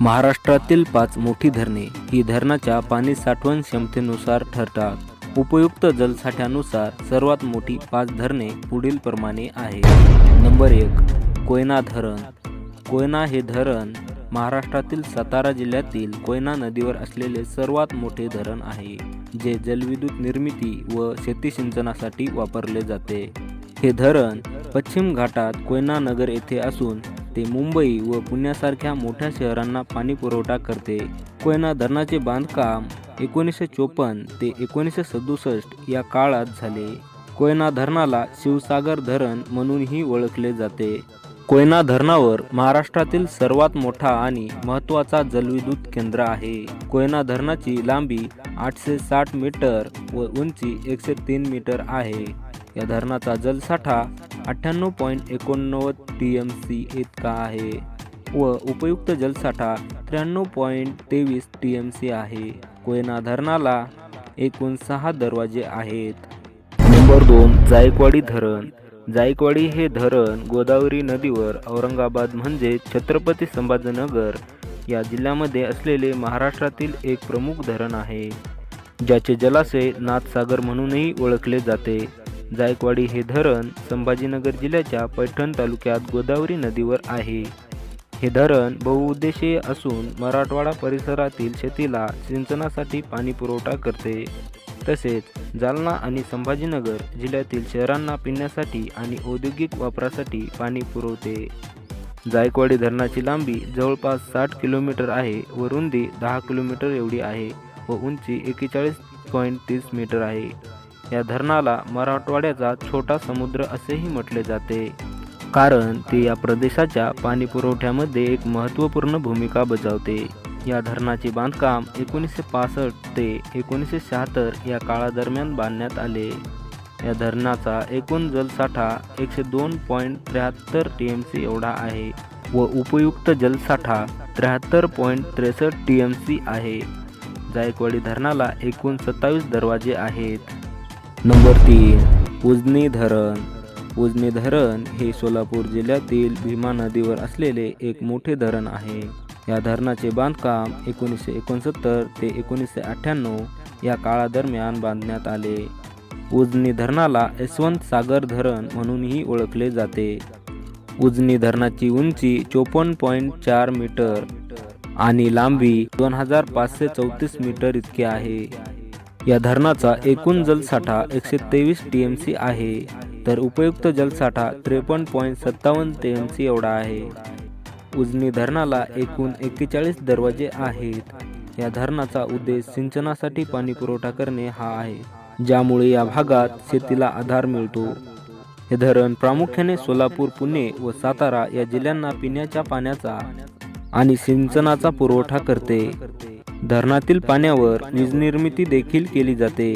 महाराष्ट्रातील पाच मोठी धरणे ही धरणाच्या पाणी साठवण क्षमतेनुसार ठरतात. उपयुक्त जलसाठ्यानुसार सर्वात मोठी पाच धरणे पुढील प्रमाणे आहे. नंबर एक कोयना धरण. कोयना हे धरण महाराष्ट्रातील सातारा जिल्ह्यातील कोयना नदीवर असलेले सर्वात मोठे धरण आहे जे जलविद्युत निर्मिती व शेती सिंचनासाठी वापरले जाते. हे धरण पश्चिम घाटात कोयना नगर येथे असून ते मुंबई व पुण्यासारख्या मोठ्या शहरांना पाणी पुरवठा करते. कोयना धरणाचे बांधकाम एकोणीसशे चोपन्न ते एकोणीसशे सदुसष्ट या काळात झाले. कोयना धरणाला शिवसागर धरण म्हणूनही ओळखले जाते. कोयना धरणावर महाराष्ट्रातील सर्वात मोठा आणि महत्त्वाचा जलविद्युत केंद्र आहे. कोयना धरणाची लांबी आठशे साठ मीटर व उंची एकशे तीन मीटर आहे. या धरणाचा जलसाठा अठ्ठ्याण्णव पॉईंट एकोणनव्वद टी एम सी इतका आहे व उपयुक्त जलसाठा त्र्याण्णव पॉईंट तेवीस टी एम सी आहे. कोयना धरणाला एकूण सहा दरवाजे आहेत. नंबर दोन जायकवाडी धरण. जायकवाडी हे धरण गोदावरी नदीवर औरंगाबाद म्हणजे छत्रपती संभाजीनगर या जिल्ह्यामध्ये असलेले महाराष्ट्रातील एक प्रमुख धरण आहे ज्याचे जलाशय नाथसागर म्हणूनही ओळखले जाते. जायकवाडी हे धरण संभाजीनगर जिल्ह्याच्या पैठण तालुक्यात गोदावरी नदीवर आहे. हे धरण बहुउद्देशीय असून मराठवाडा परिसरातील शेतीला सिंचनासाठी पाणी पुरवठा करते. तसेच जालना आणि संभाजीनगर जिल्ह्यातील शहरांना पिण्यासाठी आणि औद्योगिक वापरासाठी पाणी पुरवते. जायकवाडी धरणाची लांबी जवळपास साठ किलोमीटर आहे व रुंदी दहा किलोमीटर एवढी आहे व उंची एकेचाळीस पॉईंट तीस मीटर आहे. या धरणाला मराठवाड्याचा छोटा समुद्र असेही म्हटले जाते. कारण ते या प्रदेशाच्या पाणी पुरवठ्यामध्ये एक महत्त्वपूर्ण भूमिका बजावते. या धरणाचे बांधकाम एकोणीसशे पासष्ट ते एकोणीसशे शहात्तर या काळादरम्यान बांधण्यात आले. या धरणाचा एकूण जलसाठा एकशे दोन पॉईंट त्र्याहत्तर टी एम सी एवढा आहे व उपयुक्त जलसाठा त्र्याहत्तर पॉईंट त्रेसष्ट टी एम सी आहे. जायकवाडी धरणाला एकूण सत्तावीस दरवाजे आहेत. नंबर तीन उजनी धरण उजनी धरण हे सोलापूर जिल्ह्यातील भीमा नदीवर असलेले एक मोठे धरण आहे. या धरणाचे बांधकाम एकोणीसशे एकोणसत्तर ते एकोणीसशे अठ्ठ्याण्णव या काळादरम्यान बांधण्यात आले. उजनी धरणाला यशवंत सागर धरण म्हणूनही ओळखले जाते. उजनी धरणाची उंची चोपन्न पॉईंट चार मीटर आणि लांबी दोन हजार पाचशे चौतीस मीटर इतके आहे. या धरणाचा एकूण जलसाठा एकशे तेवीस टी एम सी आहे. तर उपयुक्त जलसाठा त्रेपन्न पॉईंट सत्तावन्न टी एम सी एवढा आहे. उजनी धरणाला एकूण एक्केचाळीस दरवाजे आहेत. या धरणाचा उद्देश सिंचनासाठी पाणी पुरवठा करणे हा आहे. ज्यामुळे या भागात शेतीला आधार मिळतो. हे धरण प्रामुख्याने सोलापूर पुणे व सातारा या जिल्ह्यांना पिण्याच्या पाण्याचा आणि सिंचनाचा पुरवठा करते. धरणातील पाण्यावर वीजनिर्मिती देखील केली जाते.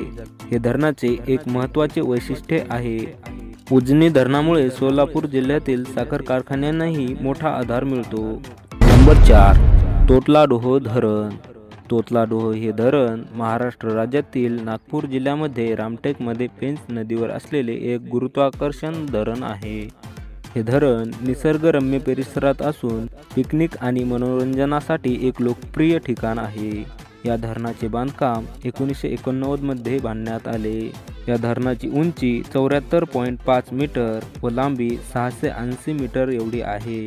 हे धरणाचे एक महत्त्वाचे वैशिष्ट्य आहे. उजनी धरणामुळे सोलापूर जिल्ह्यातील साखर कारखान्यांनाही मोठा आधार मिळतो. नंबर चार तोतलाडोह धरण. तोतलाडोह हे धरण महाराष्ट्र राज्यातील नागपूर जिल्ह्यामध्ये रामटेकमध्ये पेंच नदीवर असलेले एक गुरुत्वाकर्षण धरण आहे. हे धरण निसर्गरम्य परिसरात असून पिकनिक आणि मनोरंजनासाठी एक लोकप्रिय ठिकाण आहे. या धरणाचे बांधकाम एकोणीसशे एकोणनव्वदमध्ये बांधण्यात आले. या धरणाची उंची चौऱ्याहत्तर पॉईंट पाच मीटर व लांबी सहाशे ऐंशी मीटर एवढी आहे.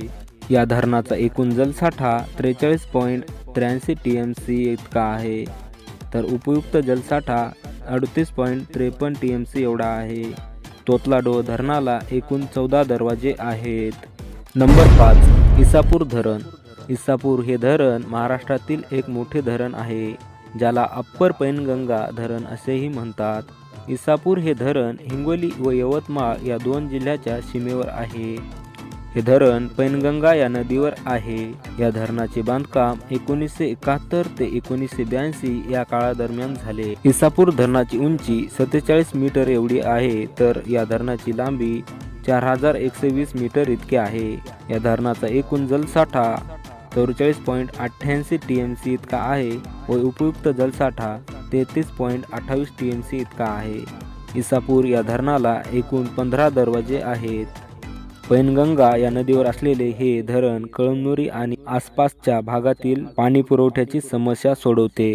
या धरणाचा एकूण जलसाठा त्रेचाळीस पॉईंट त्र्याऐंशी टी एम सी इतका आहे. तर उपयुक्त जलसाठा अडतीस पॉईंट त्रेपन्न टी एम सी एवढा आहे. तोतलाडो धरणाला एकूण चौदा दरवाजे आहेत. नंबर पाच इसापूर धरण. इसापूर हे धरण महाराष्ट्रातील एक मोठे धरण आहे ज्याला अप्पर पैनगंगा धरण असेही म्हणतात. इसापूर हे धरण हिंगोली व यवतमाळ या दोन जिल्ह्याच्या सीमेवर आहे. हे धरण पैनगंगा या नदीवर आहे. या धरणाचे बांधकाम एकोणीसशे एकाहत्तर ते एकोणीसशे ब्याऐंशी या काळादरम्यान झाले. इसापूर धरणाची उंची सत्तेचाळीस मीटर एवढी आहे तर या धरणाची लांबी चार हजार एकशे वीस मीटर इतकी आहे. या धरणाचा एकूण जलसाठा चौवेचाळीस पॉईंट अठ्ठ्याऐंशी टी एम सी इतका आहे व उपयुक्त जलसाठा तेहतीस पॉईंट अठ्ठावीस टी एम सी इतका आहे. इसापूर या धरणाला एकूण पंधरा दरवाजे आहेत. पैनगंगा या नदीवर असलेले हे धरण कळमनुरी आणि आसपासच्या भागातील पाणी पुरवठ्याची समस्या सोडवते.